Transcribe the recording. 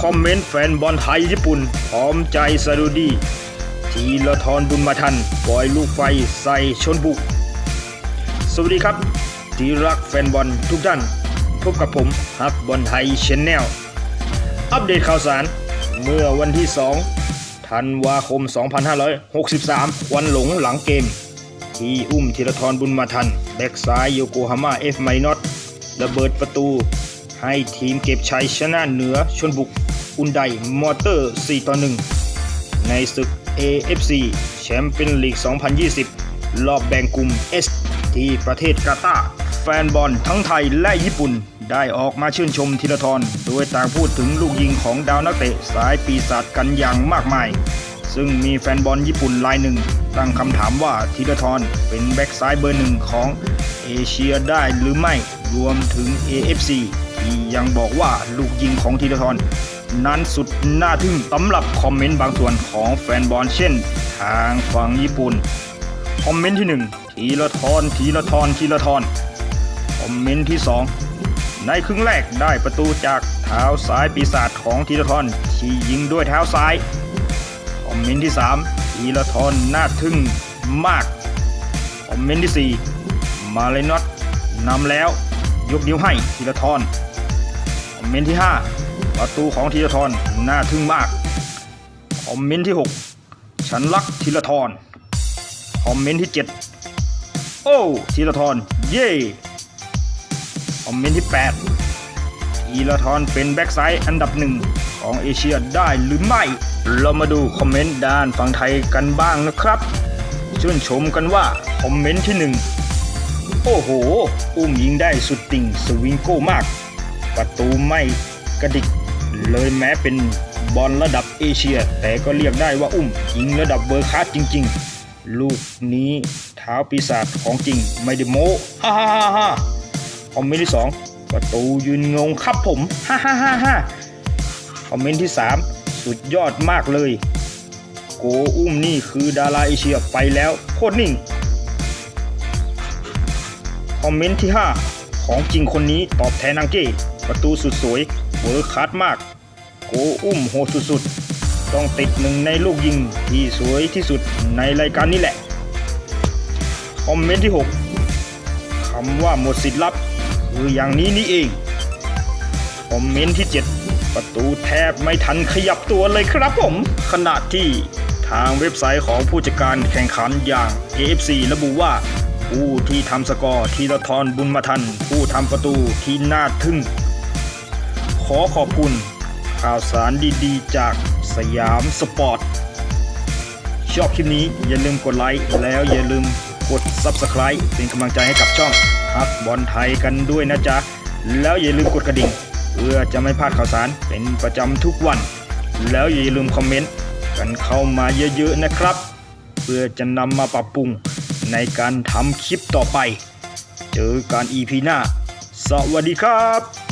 คอมเมนต์แฟนบอลไทยญี่ปุ่นพร้อมใจสะดุดี ทีละทอนบุญมาทัน ปล่อยลูกไฟใส่ชนบุก สวัสดีครับ ที่รักแฟนบอลทุกท่าน พบกับผมฮักบอลไทยชแนล อัปเดตข่าวสารเมื่อวันที่ 2 ธันวาคม 2563 วันหลงหลังเกม ที่อุ้มธีรทรบุญมาทัน แบ็กซ้ายโยโกฮาม่าเอฟไมนอตระเบิดประตูให้ทีมเก็บชัยชนะเหนือชนบุก อุนไดมอเตอร์4ต่อ1ในศึก AFC แชมเปี้ยนลีก 2020 รอบแบ่งกลุ่ม S ที่ประเทศกาตาร์แฟนบอลทั้งไทยและญี่ปุ่นได้ออกมาชื่นชมธีรทรโดยต่างพูดถึงลูกยิงของดาวนักเตะสายปีศาจกันอย่างมากมาย ซึ่งมีแฟนบอลญี่ปุ่นรายหนึ่ง ตั้งคำถามว่าธีรทรเป็นแบ็กซ้ายเบอร์หนึ่งของเอเชียได้หรือไม่รวมถึง AFC ที่ยังบอกว่าลูกยิงของธีรทร นั้นสุดน่าทึ่งสำหรับคอมเมนต์บางส่วนของแฟนบอลเช่น ทางฝั่งญี่ปุ่น คอมเมนต์ที่ 1 ทีละทอนทีละทอนทีละทอน คอมเมนต์ที่ 2 ในครึ่งแรกได้ประตูจากเท้าซ้ายปีศาจของทีละทอนที่ยิงด้วยเท้าซ้าย คอมเมนต์ที่ 3 ทีละทอนน่าทึ่งมาก คอมเมนต์ที่ 4 มาเลนอตนำแล้วยกนิ้วให้ทีละทอนคอมเมนต์ที่ 5 ประตูของทีละทอนน่าทึ่งมากคอมเมนต์ที่ 6 ฉันรักทีละทอนคอมเมนต์ที่ 7 โอ้ทีละทอนเย่คอมเมนต์ที่8ทีละทอนเป็นแบ็กไซด์อันดับหนึ่งของเอเชียได้หรือไม่ เรามาดูคอมเมนต์ด้านฝั่งไทยกันบ้างนะครับชื่นชมกันว่าคอมเมนต์ที่ 1 โอ้โห อุ้มยิงได้สุดติ่งสวิงโก้มาก ประตูไม่กระดิก เลยแม้เป็นบอลระดับเอเชีย แต่ก็เรียกได้ว่าอุ้มยิงระดับเบอร์คลาสจริง ๆ ลูกนี้เท้าปีศาจของจริงไม่ได้โม้ฮ่าฮ่าฮ่าฮ่าคอมเมนต์ที่ 2 ประตูยืนงงครับผมฮ่าฮ่าฮ่าฮ่าคอมเมนต์ที่ 3 สุดยอดมากเลย โกอุ้มนี่คือดาราเอเชียไปแล้วโคตรนิ่งคอมเมนต์ที่ 5 ของจริงคนนี้ตอบแทนอังเก้ ประตูสุดสวยเวอร์คัสมาก โกอุ้มโหดสุดๆ ต้องติดหนึ่งในลูกยิงที่สวยที่สุดในรายการนี้แหละ คอมเมนต์ที่ 6 คำว่าหมดสิทธิ์ลับ คืออย่างนี้นี่เอง คอมเมนต์ที่ 7 ประตูแทบไม่ทันขยับตัวเลยครับผม ขณะที่ทางเว็บไซต์ของผู้จัดการแข่งขันอย่าง AFC ระบุว่าผู้ที่ทำสกอร์ทีละทรบุญมาทัน ผู้ทำประตูที่น่าทึ่ง ขอขอบคุณ ข่าวสารดีๆ จากสยามสปอร์ต ชอบคลิปนี้อย่าลืมกดไลค์แล้วอย่าลืมกด Subscribe เป็นกำลังใจให้กับช่องฮักบอลไทยกันด้วยนะจ๊ะ แล้วอย่าลืมกดกระดิ่ง เพื่อจะไม่พลาดข่าวสารเป็นประจำทุกวัน แล้วอย่าลืมคอมเมนต์กันเข้ามาเยอะๆนะครับ เพื่อจะนำมาปรับปรุงในการทำคลิปต่อไป เจอกัน EP หน้า สวัสดีครับ